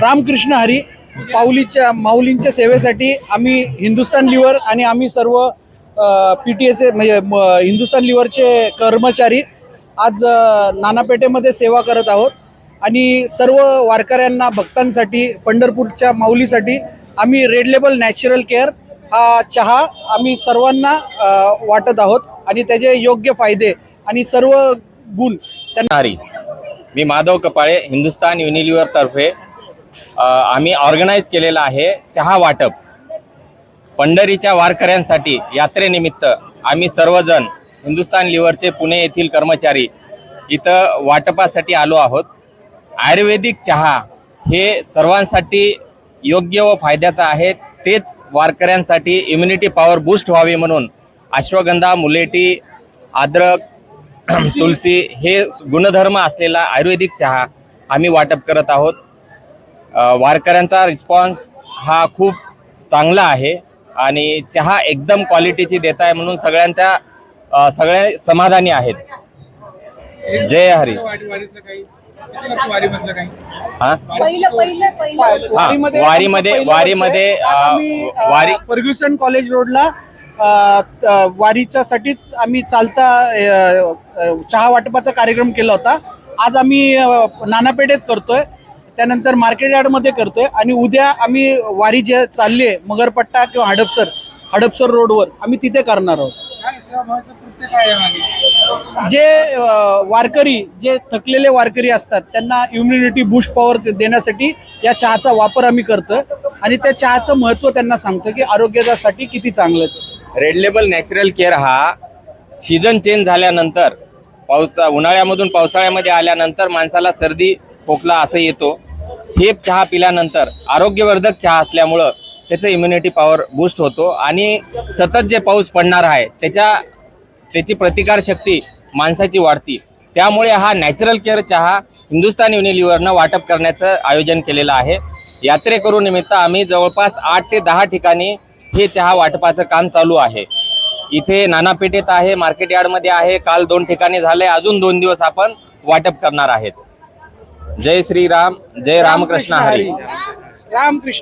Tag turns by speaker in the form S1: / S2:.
S1: रामकृष्ण हरी पाऊलीच्या माऊलींच्या सेवेसाठी आम्ही हिंदुस्तान लिव्हर आणि आम्ही सर्व पी टी एस म्हणजे म- हिंदुस्तान लिव्हरचे कर्मचारी आज नानापेठेमध्ये सेवा करत आहोत. आणि सर्व वारकऱ्यांना भक्तांसाठी पंढरपूरच्या माऊलीसाठी आम्ही रेड लेबल नॅचरल केअर हा चहा आम्ही सर्वांना वाटत आहोत. आणि त्याचे योग्य फायदे आणि सर्व गुण त्यांना
S2: मी माधव कपाळे हिंदुस्तान युनिलिव्हरतर्फे आम्ही ऑर्गनाईज केलेलं आहे चहा वाटप. पंढरीच्या वारकऱ्यांसाठी यात्रेनिमित्त आम्ही सर्वजण हिंदुस्तान लिव्हरचे पुणे येथील कर्मचारी इथं वाटपासाठी आलो आहोत. आयुर्वेदिक चहा हे सर्वांसाठी योग्य व फायद्याचं आहे. तेच वारकऱ्यांसाठी इम्युनिटी पॉवर बूस्ट व्हावी म्हणून अश्वगंधा मुलेटी अद्रक तुलसी हे गुणधर्म असलेला आयुर्वेदिक चहा आम्ही वाटप करत आहोत. वारकऱ्यांचा रिस्पॉन्स हा खूप चांगला आहे. आणि चहा एकदम क्वालिटीची देत आहे म्हणून सगळ्यांच्या सगळे समाधानी आहेत. जय हरी. हा?
S1: वारीमध्ये
S2: वारीमध्ये- वारी-
S1: फर्ग्युसन कॉलेज रोडला अ, त- वारीच्यासाठीच आम्ही चालता चहा वाटपाचा कार्यक्रम केला होता. आज आम्ही नानापेठेत करतोय. त्यानंतर मार्केट यार्डमध्ये करतोय आणि उद्या आम्ही वारी जे चालली आहे मगरपट्टा किंवा हडपसर हडपसर रोडवर आम्ही तिथे करणार आहोत. जे वारकरी जे थकलेले वारकरी असतात त्यांना इम्युनिटी बूस्ट पॉवर देण्यासाठी या चहाचा वापर आम्ही करतोय आणि त्या चहाचं महत्त्व त्यांना सांगतो की आरोग्यासाठी किती चांगलं
S2: रेड लेबल नॅचरल केअर हा सीझन चेंज झाल्यानंतर पावसा उन्हाळ्यामधून पावसाळ्यामध्ये आल्यानंतर माणसाला सर्दी खोकला असं येतो. हे चहा पिल्यानंतर आरोग्यवर्धक चहा असल्यामुळं त्याचं इम्युनिटी पॉवर बूस्ट होतो आणि सतत जे पाऊस पडणार आहे त्याच्या त्याची प्रतिकारशक्ती माणसाची वाढती. त्यामुळे हा नॅचरल केअर चहा हिंदुस्तान युनिलिव्हरनं वाटप करण्याचं आयोजन केलेलं आहे. यात्रेकरू निमित्त आम्ही जवळपास आठ ते दहा ठिकाणी हे चहा वाटपाचं काम चालू आहे. इथे नानापेठेत आहे मार्केट यार्डमध्ये आहे काल दोन ठिकाणी झाले अजून दोन दिवस आपण वाटप करणार आहेत. जय श्रीराम जय रामकृष्ण हरी.
S1: रामकृष्ण